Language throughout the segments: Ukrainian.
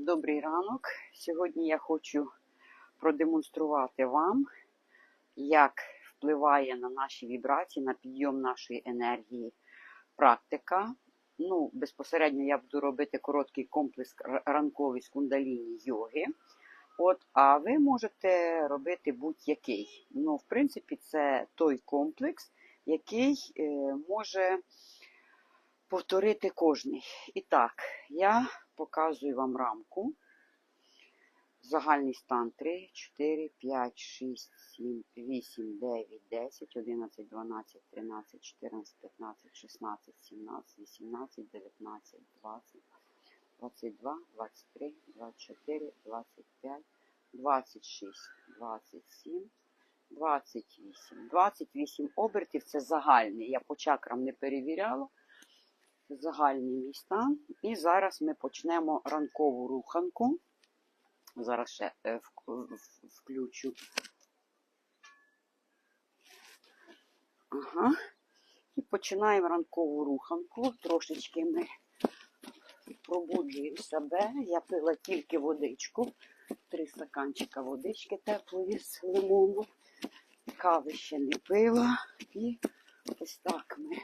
Добрий ранок. Сьогодні я хочу продемонструвати вам, як впливає на наші вібрації, на підйом нашої енергії практика. Ну, безпосередньо я буду робити короткий комплекс ранковий з кундаліні йоги. От, а ви можете робити будь-який. Ну, в принципі, це той комплекс, який е, може повторити кожний. І так, я показую вам рамку. Загальний стан 3, 4, 5, 6, 7, 8, 9, 10, 11, 12, 13, 14, 15, 16, 17, 18, 19, 20, 22, 23, 24, 25, 26, 27, 28. 28 обертів це загальний. Я по чакрам не перевіряла. Мій стан. І зараз ми почнемо ранкову руханку. Зараз ще е, включу. Ага. І починаємо ранкову руханку. Трошечки ми пробуджуємо себе. Я пила тільки водичку. Три стаканчика водички теплої з лимону. Кави ще не пила. І ось так ми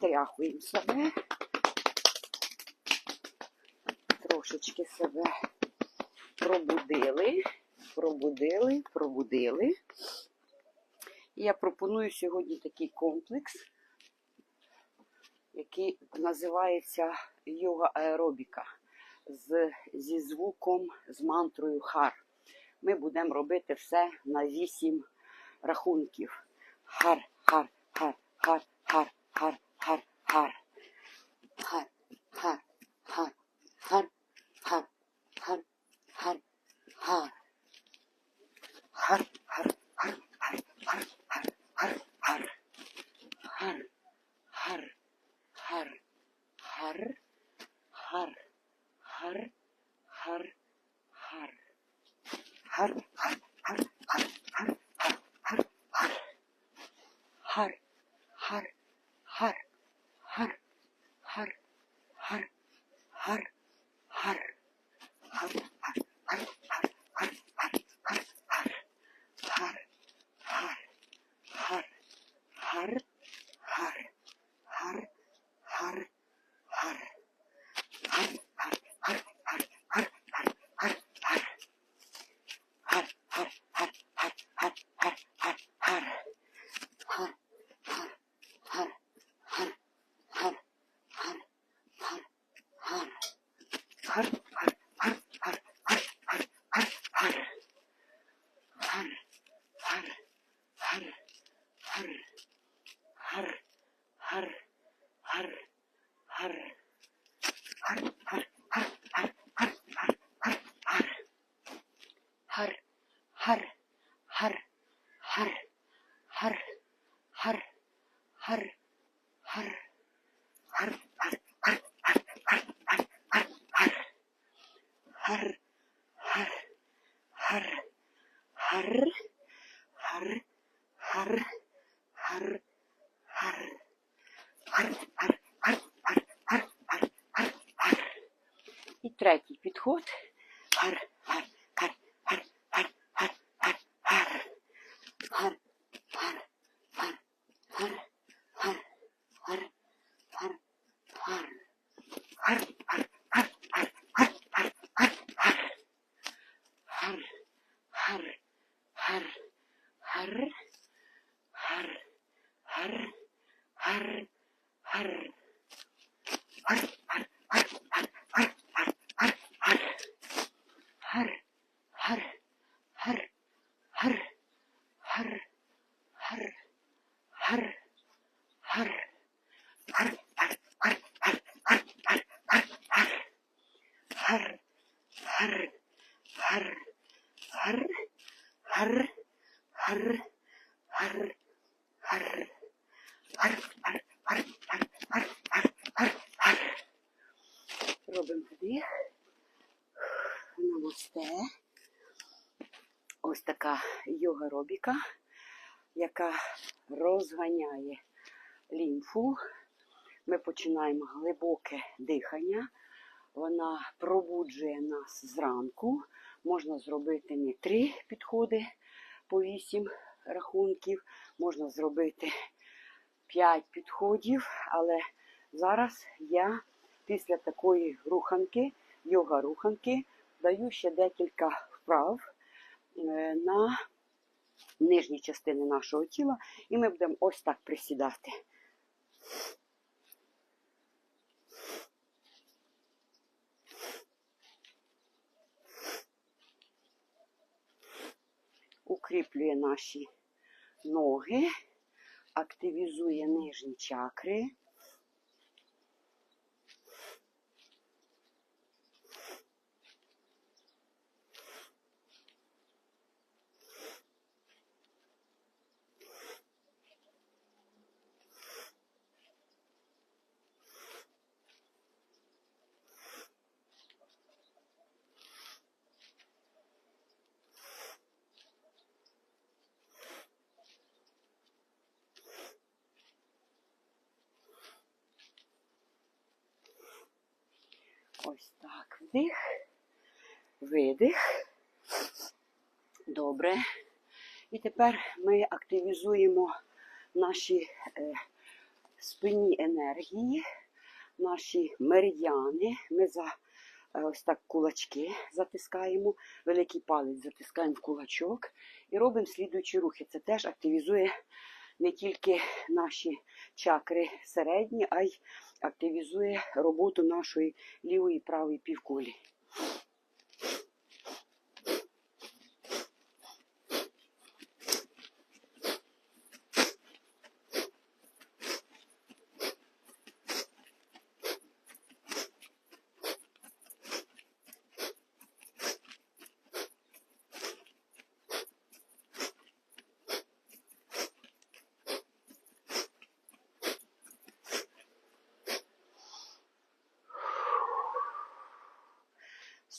стряхуємо себе. Трошечки себе пробудили, пробудили, пробудили. І я пропоную сьогодні такий комплекс, який називається йога аеробіка з, зі звуком, з мантрою хар. Ми будемо робити все на вісім рахунків. Хар, хар, хар, хар, хар, хар, хар, хар. Хар, хар, хар, хар, хар, хар, хар, хар. Хар, хар, хар, har, har, har, har, har. Har, har, har, har, har, har, har, har. І третій підход. Ar. Har, har, har. Робимо вдих. Намасте. Ось така йога-робіка, яка розганяє лімфу. Ми починаємо глибоке дихання. Вона пробуджує нас зранку. Можна зробити не три підходи по вісім рахунків, можна зробити 5 підходів, але зараз я після такої руханки, йога-руханки, даю ще декілька вправ е, на нижні частини нашого тіла, і ми будемо ось так присідати. Укріплює наші ноги, активізує нижні чакри. Ось так. Вдих, видих. Добре. І тепер ми активізуємо наші е, спинні енергії, наші меридіани. Ми за е, ось так кулачки затискаємо, великий палець затискаємо в кулачок і робимо слідуючі рухи. Це теж активізує не тільки наші чакри середні, а й активізує роботу нашої лівої і правої півкулі.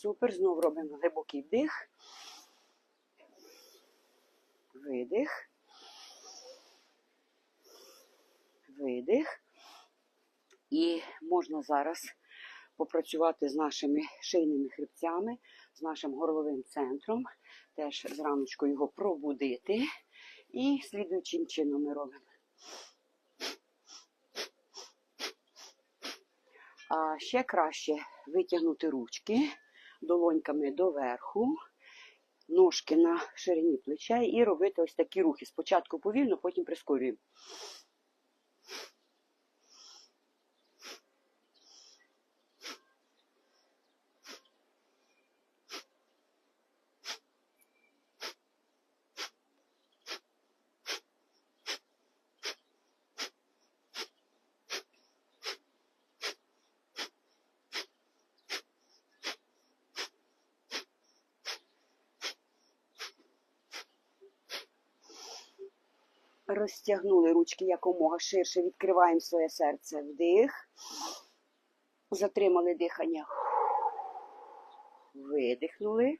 Супер. Знову робимо глибокий вдих. Видих. Видих. І можна зараз попрацювати з нашими шийними хребцями, з нашим горловим центром. Теж зраночку його пробудити. І слідуючим чином ми робимо. А ще краще витягнути ручки долоньками доверху, ножки на ширині плеча і робити ось такі рухи. Спочатку повільно, потім прискорюємо. Розтягнули ручки якомога ширше, відкриваємо своє серце. Вдих. Затримали дихання. Видихнули.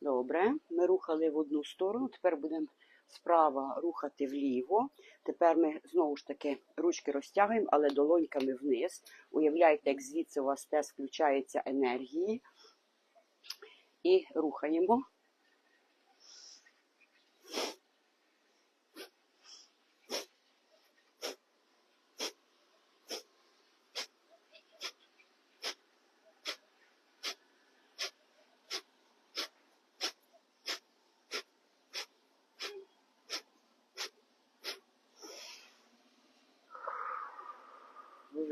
Добре. Ми рухали в одну сторону. Тепер будемо справа рухати вліво. Тепер ми знову ж таки ручки розтягуємо, але долоньками вниз. Уявляєте, як звідси у вас теж включається енергії. І рухаємо.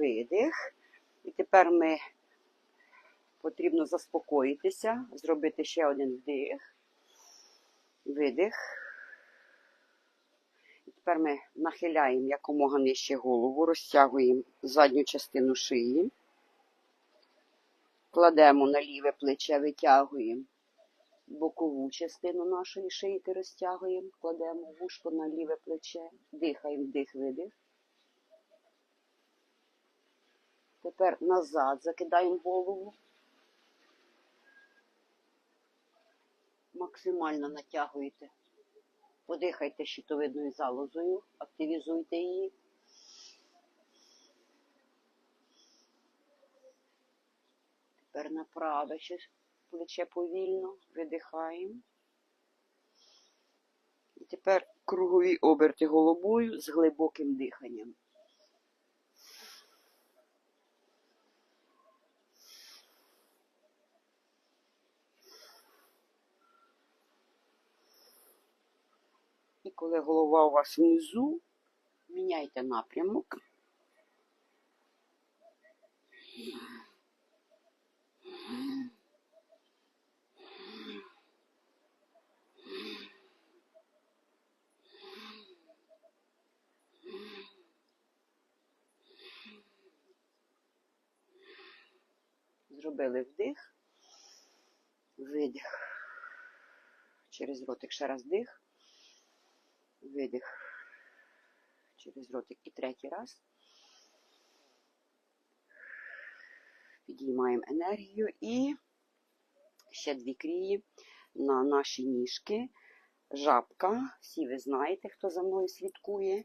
видих. І тепер ми потрібно заспокоїтися, зробити ще один вдих, видих. І тепер ми нахиляємо якомога нижче голову, розтягуємо задню частину шиї, кладемо на ліве плече, витягуємо бокову частину нашої шийки, розтягуємо, кладемо вушко на ліве плече, дихаємо вдих, видих. Тепер назад закидаємо голову. Максимально натягуєте. Подихайте щитовидною залозою, активізуйте її. Тепер на праве ще плече повільно. Видихаємо. І тепер кругові оберти головою з глибоким диханням. Коли голова у вас внизу, міняйте напрямок. Зробили вдих, видих. Через ротик ще раз дих, видих. Через ротик і третій раз. Підіймаємо енергію і ще дві крії на наші ніжки. Жабка. Всі ви знаєте, хто за мною слідкує.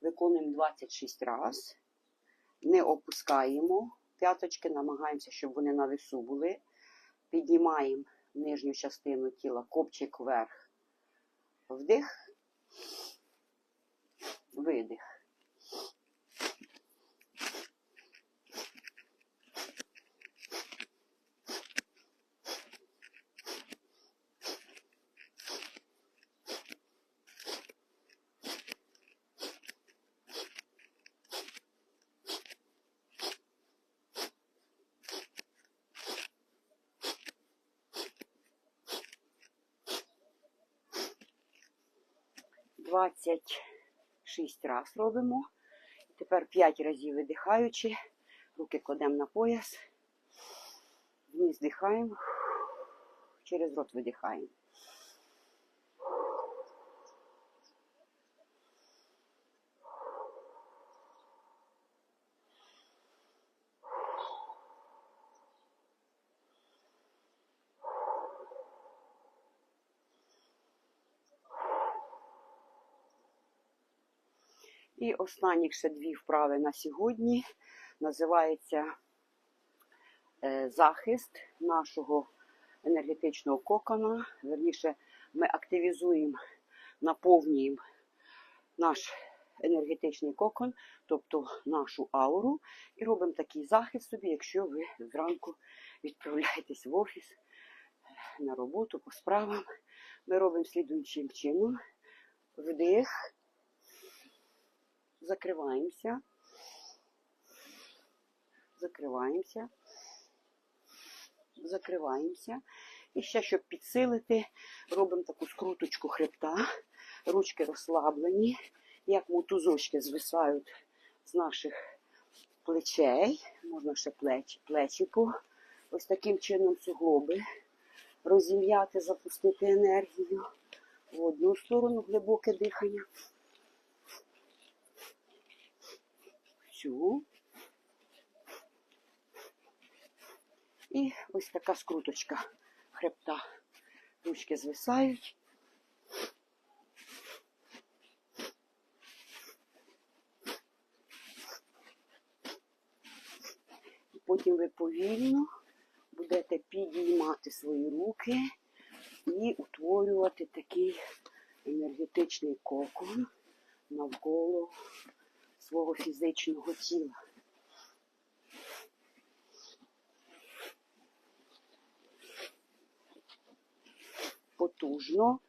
Виконуємо 26 разів. Не опускаємо п'яточки, намагаємося, щоб вони на весу були. Піднімаємо нижню частину тіла, копчик вверх. Вдих, видих. Двадцять шість раз робимо. Тепер 5 разів видихаючи, руки кладемо на пояс, вниз дихаємо, через рот видихаємо. І останні ще дві вправи на сьогодні називається е, захист нашого енергетичного кокона. Верніше, ми активізуємо, наповнюємо наш енергетичний кокон, тобто нашу ауру, і робимо такий захист собі, якщо ви зранку відправляєтесь в офіс на роботу по справам. Ми робимо слідуючим чином. Вдих закриваємося, закриваємося, закриваємося. І ще, щоб підсилити, робимо таку скруточку хребта, ручки розслаблені, як мотузочки звисають з наших плечей, можна ще плеч, плечику. Ось таким чином суглоби розім'яти, запустити енергію. В одну сторону глибоке дихання. Цю. І ось така скруточка хребта. Ручки звисають. Потім ви повільно будете підіймати свої руки і утворювати такий енергетичний кокон навколо свого фізичного тіла. Потужно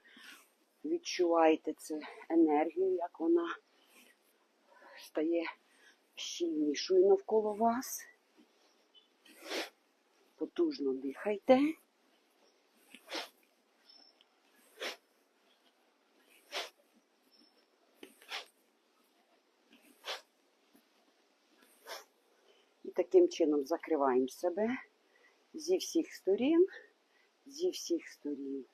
відчуваєте це енергію, як вона стає щільнішою навколо вас. Потужно дихайте. І таким чином закриваємо себе зі всіх сторін, зі всіх сторін,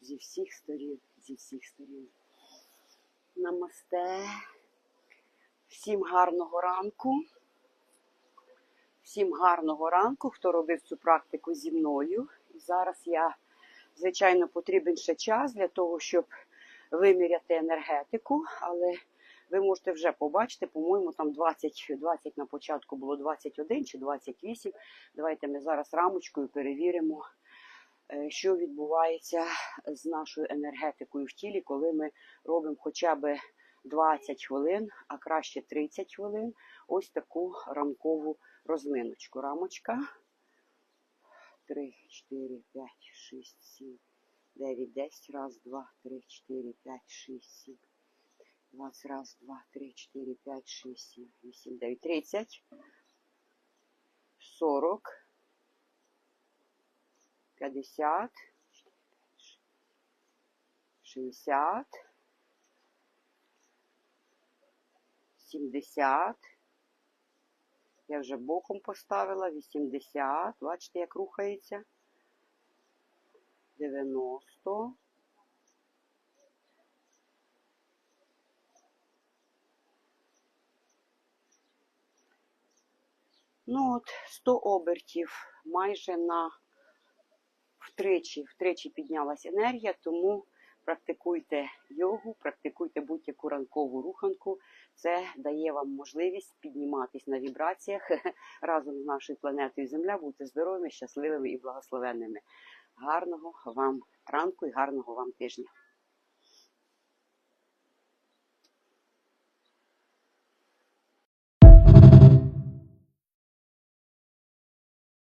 зі всіх сторін, зі всіх сторін. Намасте. Всім гарного ранку. Всім гарного ранку, хто робив цю практику зі мною. І зараз я, звичайно, потрібен ще час для того, щоб виміряти енергетику, але ви можете вже побачити, по-моєму, там 20, 20 на початку було 21 чи 28. Давайте ми зараз рамочкою перевіримо, е, що відбувається з нашою енергетикою в тілі, коли ми робимо хоча б 20 хвилин, а краще 30 хвилин. Ось таку ранкову розминочку. Рамочка. 3, 4, 5, 6, 7, 9, 10. Раз, два, три, 4, 5, 6, 7. 20, раз, два, три, 4, 5, 6, 7, 8, 9, 30. 40. 50. 60. 70. Я вже боком поставила. 80. Бачите, як рухається. 90. Ну от 100 обертів майже на втричі, втричі піднялась енергія, тому практикуйте йогу, практикуйте будь-яку ранкову руханку. Це дає вам можливість підніматись на вібраціях разом з нашою планетою Земля, бути здоровими, щасливими і благословенними. Гарного вам ранку і гарного вам тижня.